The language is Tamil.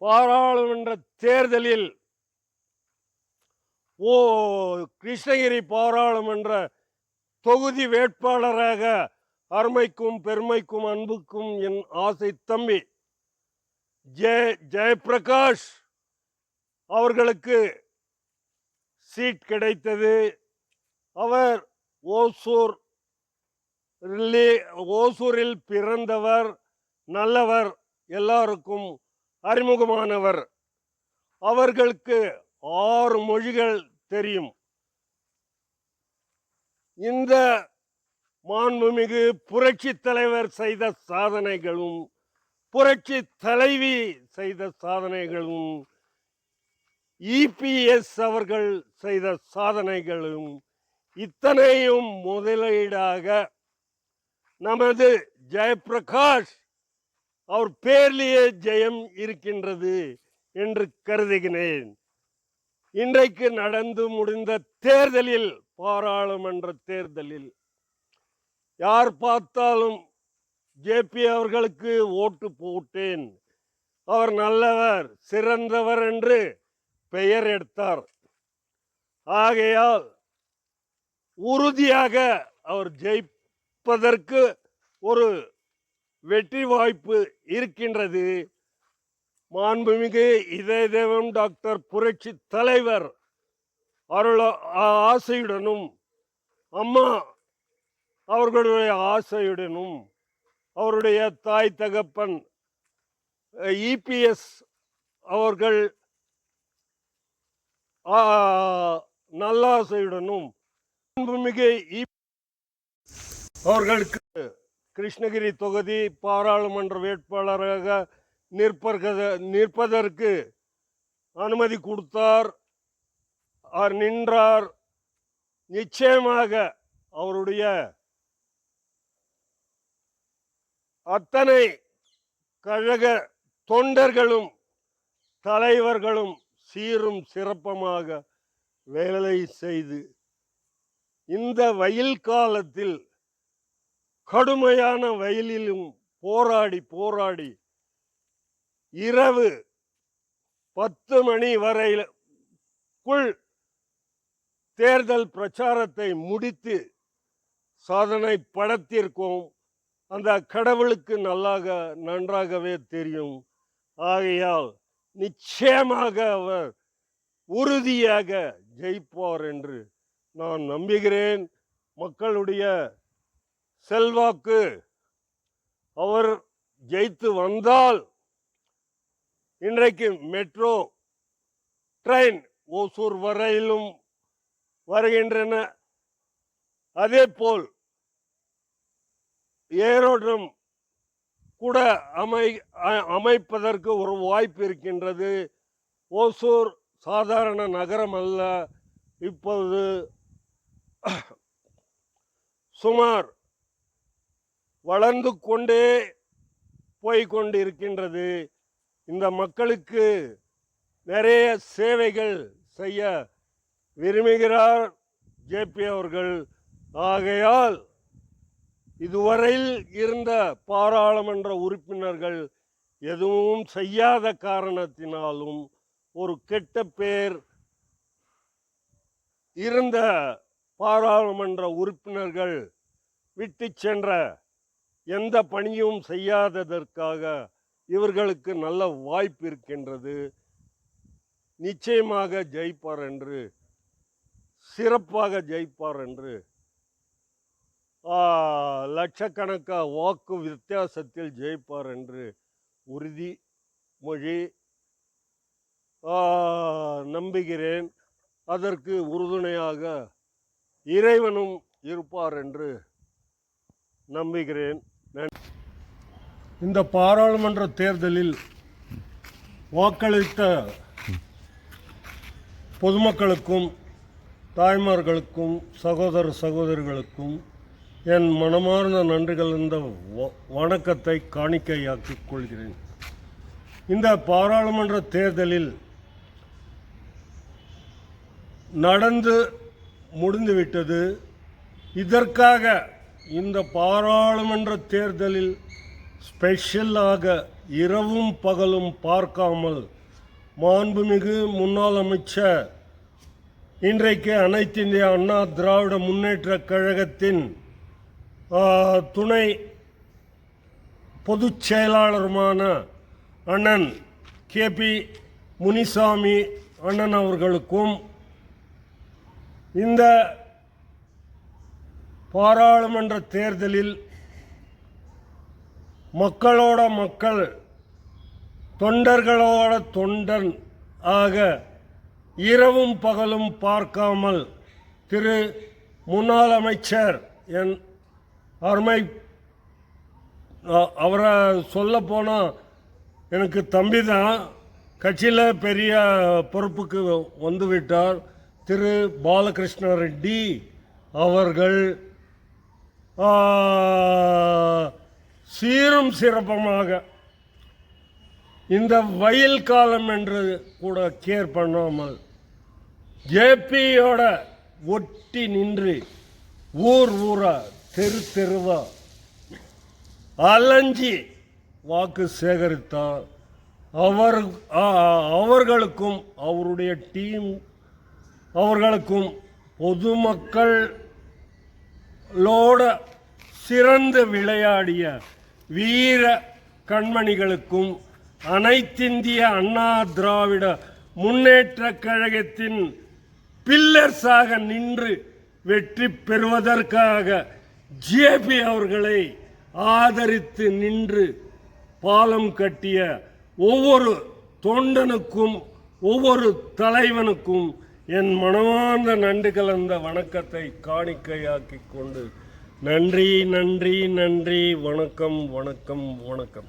பாராளுமன்ற தேர்தலில் ஓ கிருஷ்ணகிரி பாராளுமன்ற தொகுதி வேட்பாளராக அருமைக்கும் பெருமைக்கும் அன்புக்கும் என் ஆசை தம்பி ஜெய ஜெயபிரகாஷ் அவர்களுக்கு சீட் கிடைத்தது. அவர் ஓசூர் ஓசூரில் பிறந்தவர் நல்லவர் எல்லாருக்கும் அறிமுகமானவர். அவர்களுக்கு ஆறு மொழிகள் தெரியும். இந்த மாண்புமிகு புரட்சி தலைவர் செய்த சாதனைகளும் புரட்சி தலைவி செய்த சாதனைகளும் இபிஎஸ் அவர்கள் செய்த சாதனைகளும் இத்தனையும் முதலீடாக நமது ஜெயபிரகாஷ் அவர் பேர்லேயே ஜெயம் இருக்கின்றது என்று கருதுகிறேன். இன்றைக்கு நடந்து முடிந்த தேர்தலில் பாராளுமன்ற தேர்தலில் யார் பார்த்தாலும் ஜேபி அவர்களுக்கு ஓட்டு போட்டேன். அவர் நல்லவர் சிறந்தவர் என்று பெயர் எடுத்தார். ஆகையால் உறுதியாக அவர் ஜெயிப்பதற்கு ஒரு வெற்றி வாய்ப்பு இருக்கின்றது. மாண்புமிகு இதய தேவம் டாக்டர் புரட்சி தலைவர் அருள ஆசையுடனும் அம்மா அவர்களுடைய ஆசையுடனும் அவருடைய தாய் தகப்பன் இபிஎஸ் அவர்கள் நல்லாசையுடனும் மிகு அவர்களுக்கு கிருஷ்ணகிரி தொகுதி பாராளுமன்ற வேட்பாளராக நிற்பத நிற்பதற்கு அனுமதி கொடுத்தார். அவர் நின்றார். நிச்சயமாக அவருடைய அத்தனை கழக தொண்டர்களும் தலைவர்களும் சீரும் சிறப்பமாக வேலை செய்து இந்த வயல் காலத்தில் கடுமையான வெயிலிலும் போராடி போராடி இரவு பத்து மணி வரைக்குள் தேர்தல் பிரச்சாரத்தை முடித்து சாதனை படத்திற்கும் அந்த கடவுளுக்கு நல்லாக நன்றாகவே தெரியும். ஆகையால் நிச்சயமாக அவர் உறுதியாக ஜெயிப்பார் என்று நான் நம்புகிறேன். மக்களுடைய செல்வாக்கு. அவர் ஜெயித்து வந்தால் இன்றைக்கு மெட்ரோ ட்ரெயின் ஓசூர் வரையிலும் வருகின்றன. அதே போல் ஏரோட்ரம் கூட அமை அமைப்பதற்கு ஒரு வாய்ப்பு இருக்கின்றது. ஓசூர் சாதாரண நகரம் அல்ல. இப்போது சுமார் வளர்ந்து கொண்டே போய்கொண்டு கொண்டிருக்கின்றது. இந்த மக்களுக்கு நிறைய சேவைகள் செய்ய விரும்புகிறார் ஜேபி அவர்கள். ஆகையால் இதுவரையில் இருந்த பாராளுமன்ற உறுப்பினர்கள் எதுவும் செய்யாத காரணத்தினாலும் ஒரு கெட்ட பேர் இருந்த பாராளுமன்ற உறுப்பினர்கள் விட்டு சென்ற எந்த பணியும் செய்யாததற்காக இவர்களுக்கு நல்ல வாய்ப்பு இருக்கின்றது. நிச்சயமாக ஜெயிப்பார் என்று சிறப்பாக ஜெயிப்பார் என்று. லட்சக்கணக்காக லட்சக்கணக்கா வாக்கு வித்தியாசத்தில் ஜெயிப்பார் என்று உறுதி மொழி. நம்புகிறேன். அதற்கு உறுதுணையாக இறைவனும் இருப்பார் என்று நம்புகிறேன். இந்த பாராளுமன்ற தேர்தலில் வாக்களித்த பொதுமக்களுக்கும் தாய்மார்களுக்கும் சகோதர சகோதரிகளுக்கும் என் மனமார்ந்த நன்றிகள் இந்த வ- வணக்கத்தை காணிக்கையாக்கிக் கொள்கிறேன். இந்த பாராளுமன்ற தேர்தலில் நடந்து முடிந்துவிட்டது. இதற்காக இந்த பாராளுமன்ற தேர்தலில் ஸ்பெஷலாக இரவும் பகலும் பார்க்காமல் மாண்புமிகு முன்னாள் அமைச்சர் இன்றைக்கு அனைத்து இந்திய அண்ணா திராவிட முன்னேற்ற கழகத்தின் துணை பொதுச் செயலாளருமான அண்ணன் கேபி முனிசாமி அண்ணன் அவர்களுக்கும் இந்த பாராளுமன்ற தேர்தலில் மக்களோட மக்கள் தொண்டர்களோட தொண்டன் ஆக இரவும் பகலும் பார்க்காமல் திரு முன்னாள் அமைச்சர் என் அருமை அவரை சொல்ல போனால் எனக்கு தம்பி தான். கட்சியில் பெரிய பொறுப்புக்கு வந்துவிட்டார் திரு பாலகிருஷ்ண ரெட்டி அவர்கள் சீரும் சிறப்பமாக இந்த வயல் காலம் என்று கூட கேர் பண்ணாமல் ஜேபியோட ஒட்டி நின்று ஊர் ஊரா தெரு தெருவா அலைஞ்சி வாக்கு சேகரித்தார் அவர் அவர்களுக்கும் அவருடைய டீம் அவர்களுக்கும் பொதுமக்களோட சிறந்து விளையாடிய வீர கண்மணிகளுக்கும் அனைத்திந்திய அண்ணா திராவிட முன்னேற்ற கழகத்தின் பில்லர்ஸாக நின்று வெற்றி பெறுவதற்காக ஜேபி அவர்களை ஆதரித்து நின்று பாலம் கட்டிய ஒவ்வொரு தொண்டனுக்கும் ஒவ்வொரு தலைவனுக்கும் என் மனமார்ந்த நன்றி கலந்த வணக்கத்தை காணிக்கையாக்கி கொண்டு நன்றி நன்றி நன்றி. வணக்கம் வணக்கம் வணக்கம்.